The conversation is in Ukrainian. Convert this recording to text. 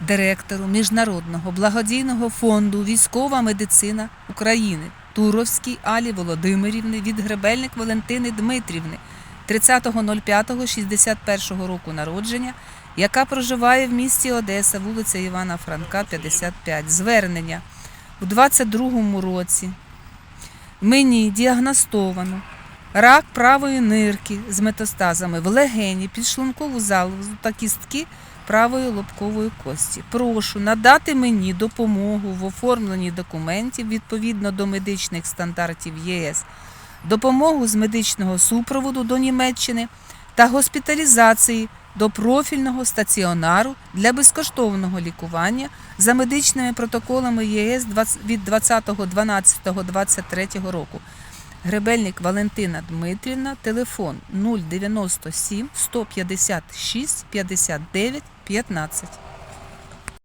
директору Міжнародного благодійного фонду Військова медицина України Туровській Алі Володимирівни від Гребельник Валентини Дмитрівни 30.05.61 року народження, яка проживає в місті Одеса, вулиця Івана Франка, 55. Звернення у 22 році мені діагностовано рак правої нирки з метастазами в легені, підшлункову залозу та кістки правої лобкової кості. Прошу надати мені допомогу в оформленні документів відповідно до медичних стандартів ЄС, допомогу з медичного супроводу до Німеччини та госпіталізації до профільного стаціонару для безкоштовного лікування за медичними протоколами ЄС 20 від 20.12.23 року. Гребельник Валентина Дмитрівна, телефон 097 156 59 15.